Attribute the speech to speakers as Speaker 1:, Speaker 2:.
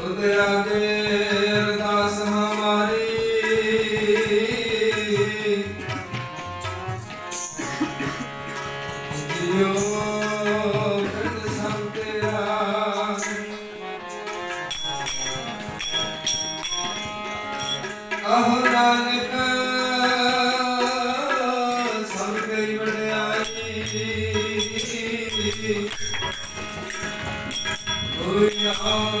Speaker 1: ਤੁਧ ਆਗੇ ਅਰਦਾਸ ਹਮਾਰੀ ਜਿਉ ਕੰਦ ਸੰਗ ਤੇਰਾ ਅਹੋ ਰਾਗ Oh,